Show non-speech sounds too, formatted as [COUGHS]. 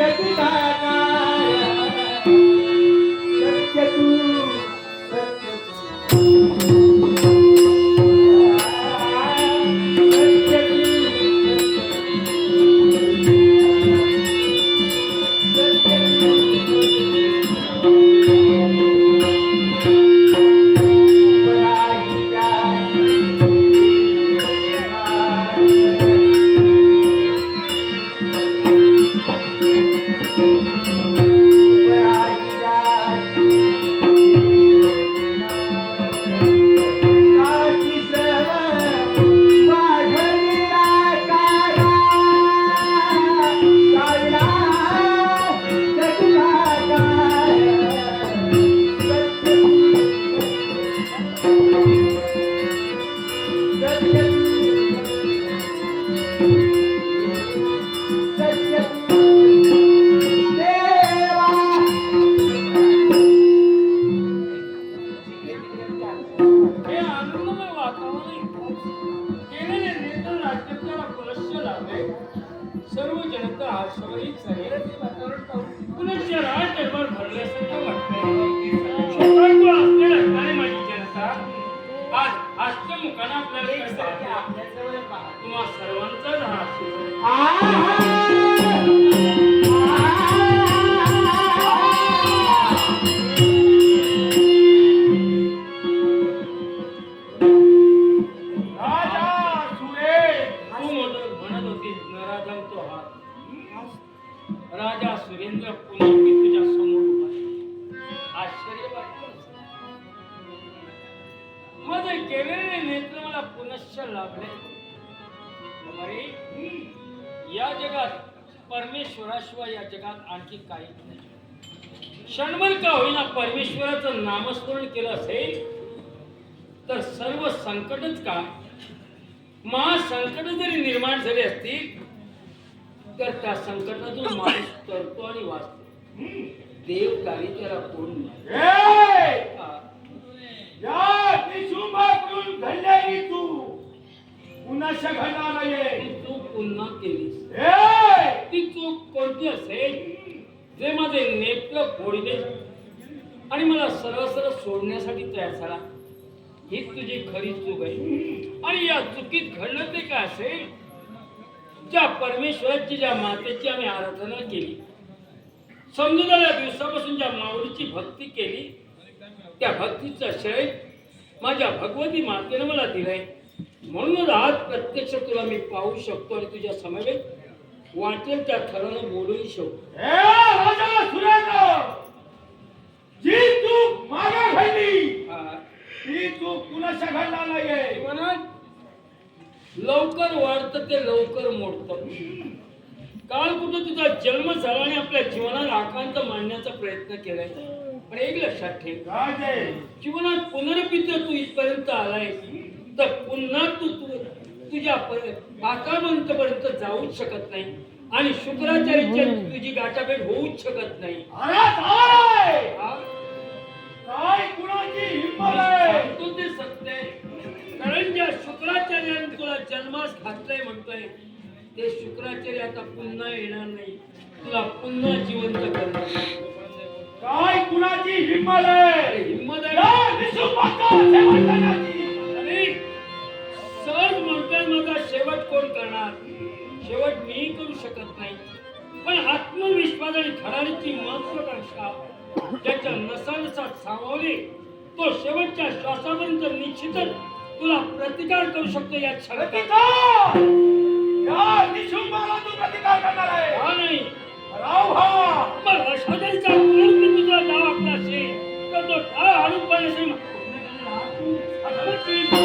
जग सर्व जनता हर्षवरीत झाली पुनश्च राज दरबार भरल्यासारखं वाटतंय? असणारी माझी जनता? आज हास्यमुखानं आपल्याला तुम्हा सर्वांचाच राजा राजा सुरेंद्र पुन्हा मी तुझ्या समोर उभा आश्चर्य वाटलं. माझे केलेले नेत्र मला पुनश्च लाभले. या जगात परमेश्वराशिवाय या जगात आणखी काहीच नाही. क्षणभर का होईना परमेश्वराचं नामस्मरण केलं असेल तर सर्व संकटच का? महासंकट जरी निर्माण झाले असतील तर त्या संकटातून [COUGHS] माणूस तरतो आणि वाचतो. देव काही त्याला कोण नाही. तू. पुन्हा घडणार नाहीये? ती चूक पुन्हा केलीस! ती चूक कोणती असेल? जे माझे नेत्र फोडले. आणि मला सरळ सरळ सोडण्यासाठी तयार झाला. ही तुझी खरी चूक आहे. आणि या चुकीत घडलं ते काय असेल? ज्या परमेश्वराची ज्या मातेची आम्ही आराधना केली. समजुदाच्या दिवसापासून ज्या माऊलीची भक्ती केली त्या भक्तीचं श्रेय माझ्या भगवती मातेनं मला दिलंय. म्हणूनच आज प्रत्यक्ष तुला मी पाहू शकतो आणि तुझ्या समवेत वाटेल त्या थरानं बोलूही शकतो जी तू मागे घडली. ती तू पुन्हा घडणार नाहीये? लवकर वाढतं ते लवकर मोडतं. काल कुठं तुझा जन्म झाला आणि आपल्या जीवनात आकांत मांडण्याचा प्रयत्न केलाय? पण एक लक्षात ठेव. जीवनात पुनरपित तू इथपर्यंत आलाय तर पुन्हा तू तू तुझ्या आकांतपर्यंत जाऊच शकत नाही आणि शुक्राचार्याची तुझी गाठाभेट होऊच शकत नाही. म्हणतोय ते शुक्राचार्य आता पुन्हा येणार नाही. तुला पुन्हा जिवंत करणार काय कुणाची हिंमत आहे? हिंमत आहे. अरे सहज म्हणतोय माझा शेवट कोण करणार? शेवट मी करू शकत नाही. पण आत्मविश्वास आणि खराडीची महत्वाकांक्षा ज्याच्या नसानसात सामावली तो शेवटच्या श्वासापर्यंत निश्चितच तुला प्रतिकार करू शकतो या प्रतिकार! या निशुंभाला तू प्रतिकार करणार आहे?